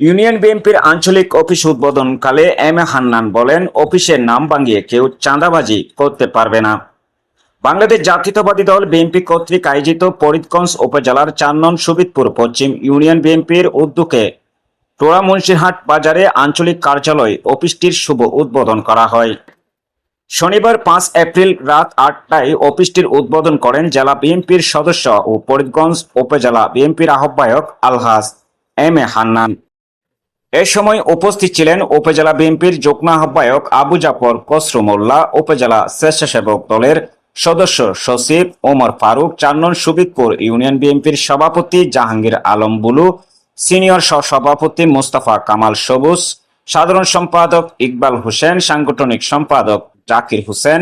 Union বিএনপির আঞ্চলিক office উদ্বোধনকালে এম এ হান্নান বলেন, অফিসের নাম ভাঙিয়ে কেউ চাঁদাবাজি করতে পারবে না। বাংলাদেশ জাতীয়তাবাদী দল বিএনপি কর্তৃক আয়োজিত ফরিদগঞ্জ উপজেলার চার সুবিদপুর পশ্চিম ইউনিয়ন বিএনপির উদ্যোগে টোড়া মুন্সিরহাট বাজারে আঞ্চলিক কার্যালয় অফিসটির শুভ উদ্বোধন করা হয়। শনিবার পাঁচ এপ্রিল রাত আটটায় অফিসটির উদ্বোধন করেন জেলা বিএনপির সদস্য ও ফরিদগঞ্জ উপজেলা বিএনপির আহ্বায়ক আলহাজ এম এ হান্নান। এ সময় উপস্থিত ছিলেন উপজেলা বিএনপির যুগ্ম আহ্বায়ক আবু জাফর কসরু মোল্লা, উপজেলা স্বেচ্ছাসেবক দলের সদস্য সচিব ওমর ফারুক চার নং সুবিদপুর ইউনিয়ন বিএনপির সভাপতি জাহাঙ্গীর আলম বুলু, সিনিয়র সহসভাপতি মোস্তফা কামাল সবুজ, সাধারণ সম্পাদক ইকবাল হোসেন, সাংগঠনিক সম্পাদক জাকির হোসেন,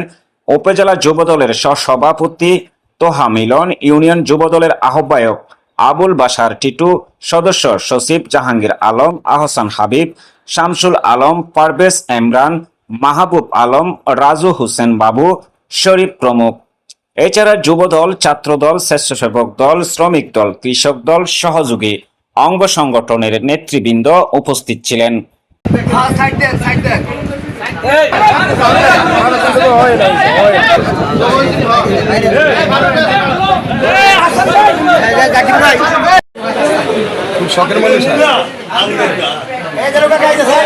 উপজেলা যুবদলের সহসভাপতি তোহা মিলন, ইউনিয়ন যুবদলের আহ্বায়ক আবুল বাসার টিটু, সদস্য সচিব জাহাঙ্গীর আলম, আহসান হাবিব, শামসুল আলম, পারভেজ এমরান মাহবুব আলম, রাজু হোসেন বাবু, শরীফ প্রমুখ। এছাড়া যুবদল, ছাত্রদল, স্বেচ্ছাসেবক দল, শ্রমিক দল, কৃষক দল, সহযোগী অঙ্গ সংগঠনের নেতৃবৃন্দ উপস্থিত ছিলেন। খুব শখের মানুষ এই যে লোকা খাইছে স্যার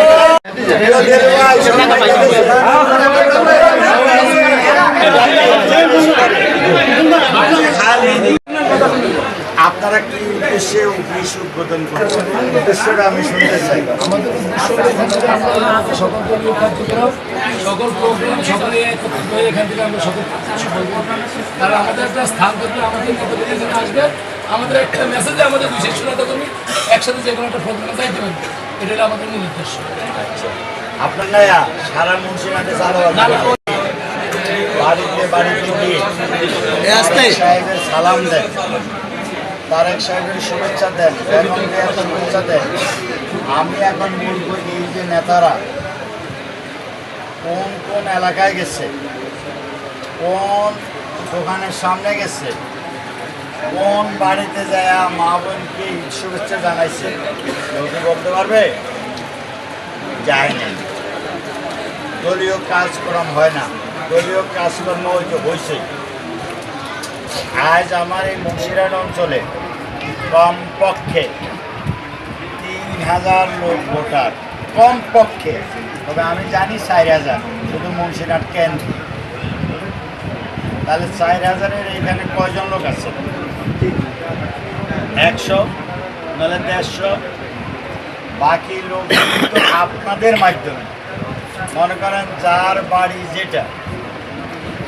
আপনারা কি উদ্দেশ্যে অফিস উদ্বোধন করছেন? উদ্দেশ্যটা আমি শুনতে চাই। সকল কার্যক্রম সকল প্রোগ্রাম সকলে একত্রিত হয়ে এখান থেকে আমরা সকল কিছু বলব। তারা আমাদের একটা স্থান থাকবে আমাদের আসবে। আমাদের একটা মেসেজে আমাদের বিশেষ নেতা কর্মী একসাথে যে কোনো একটা প্রোগ্রামে যাইতে পারবে। এটা হলো আমাদের মূল উদ্দেশ্য। আপনার না সারা মুন্সিপাতে চালু বাড়িতে বাড়িতে গিয়ে সাহেবের সালাম দেন। তারেক সাহেবের শুভেচ্ছা দেন শুভেচ্ছা দেন। আমি এখন বলব এই যে নেতারা কোন কোন এলাকায় গেছে? কোন দোকানের সামনে গেছে? কোন বাড়িতে যায়, মা বোনকে শুভেচ্ছা জানাইছে। কেউ কি বলতে পারবে, যায় না দলীয় কাজকর্ম হয় না। দলীয় কাজকর্ম ওই যে হয়েছে আজ আমার এই মুন্সিরাট অঞ্চলে কমপক্ষে তিন হাজার লোক ভোটার। কমপক্ষে। তবে আমি জানি চার হাজার, শুধু মুন্সিরাট কেন্দ্র। তাহলে চার হাজারের এইখানে কয়জন লোক আছে? একশো, নাহলে দেড়শো। বাকি লোক আপনাদের মাধ্যমে। মনে করেন যার বাড়ি যেটা,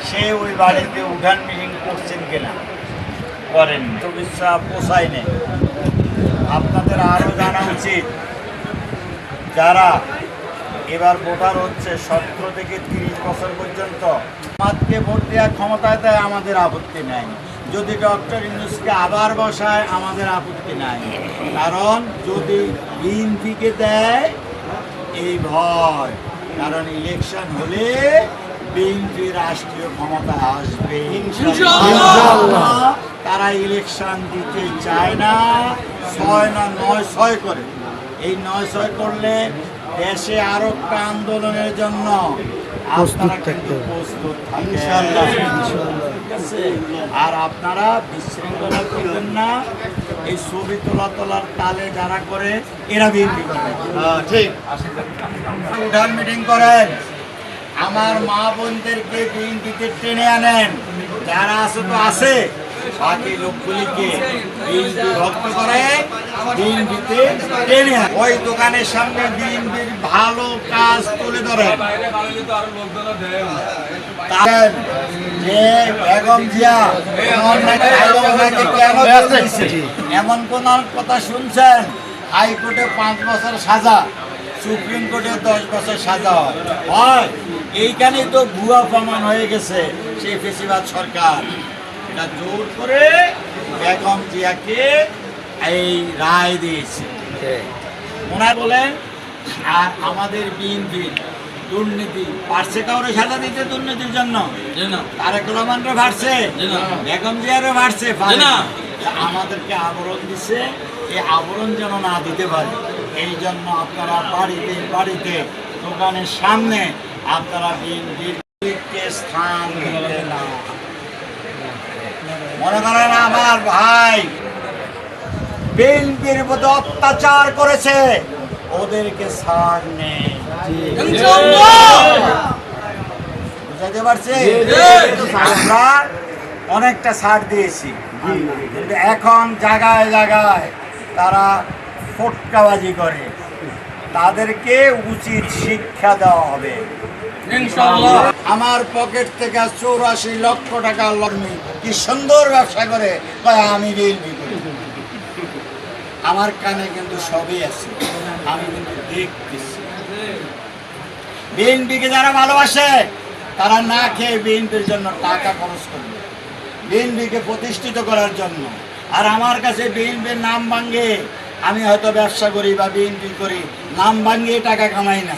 সে ওই বাড়িতে উঠান মিটিং করছেন কিনা, করেন চিকিৎসা পোষায় নেই। আপনাদের আরও জানা উচিত, যারা এবার ভোটার হচ্ছে সতেরো থেকে তিরিশ বছর পর্যন্ত আমাদেরকে ভোট দেওয়ার ক্ষমতায় দেয় আমাদের আপত্তি নাই। যদি ডক্টর ইউনুসকে আবার বসায় আমাদের আপত্তি নাই। কারণ যদি বিএনপিকে দেয় এই ভয়। কারণ ইলেকশন হলে বিএনপি রাষ্ট্রীয় ক্ষমতা আসবে। তারা ইলেকশন দিতে চায় না। ছয় না নয় ছয় করে। এই নয় ছয় করলে দেশে আরও একটা আন্দোলনের জন্য প্রস্তুত থাকতে আর আপনারা বিশৃঙ্খলা করবেন না। এই ছবি তোলা তোলার তালে যারা করে এরা বিএনপি করে। ঠিক। মিটিং করেন। আমার মা বোনদেরকে বিএনপিতে টেনে আনেন। যারা আছে তো আছে। বাকি লোকগুলিকে বিএনপি ভক্ত করে বিএনপিতে টেনে ওই দোকানের সামনে বিএনপির ভালো কাজ তুলে ধরে। এমন? এমন কোন কথা শুনছেন? হাইকোর্টে পাঁচ বছর সাজা। সুপ্রিম কোর্টে দশ বছর সাজা হয়। হয়। এইখানেই তো ভুয়া প্রমাণ হয়ে গেছে সেই ফেসিবাদ সরকার। এটা জোর করে বেগম জিয়াকে এই রায় দিয়েছে। ওনার বলেন আর আমাদের বিএনপি দুর্নীতি পারছে কাউরে সাজা দিতে দুর্নীতির জন্য? তারেক রহমানরে ভারছে বেগম জিয়ারে ভারছে আমাদেরকে আবরণ দিছে এই আবরণ যেন না দিতে পারে। এই জন্য আপনারা বাড়িতে বাড়িতে দোকানের সামনে আপনারা বিএনপিকে স্থান দিতে না মনে করেন আমার ভাই বিএনপির মতো অত্যাচার করেছে ওদেরকে ছাড় নেই। বুঝাতে পারছি? আমরা অনেকটা ছাড় দিয়েছি। কিন্তু এখন জায়গায় জায়গায় তারা ফটকাবাজি করে। তাদেরকে উচিত শিক্ষা দেওয়া হবে। আমার পকেট থেকে চৌরাশি লক্ষ টাকা লগ্নি। কি সুন্দর ব্যবসা করে। আমি করি। আমার কানে কিন্তু সবই আছে। আমি কিন্তু দেখতেছি। বিএনপিকে যারা ভালোবাসে তারা না খেয়ে বিএনপির জন্য টাকা খরচ করবে। বিএনপিকে প্রতিষ্ঠিত করার জন্য। আর আমার কাছে বিএনপির নাম ভাঙ্গে আমি হয়তো ব্যবসা করি বা বিএনপি করি নাম বানিয়ে টাকা কামাই না।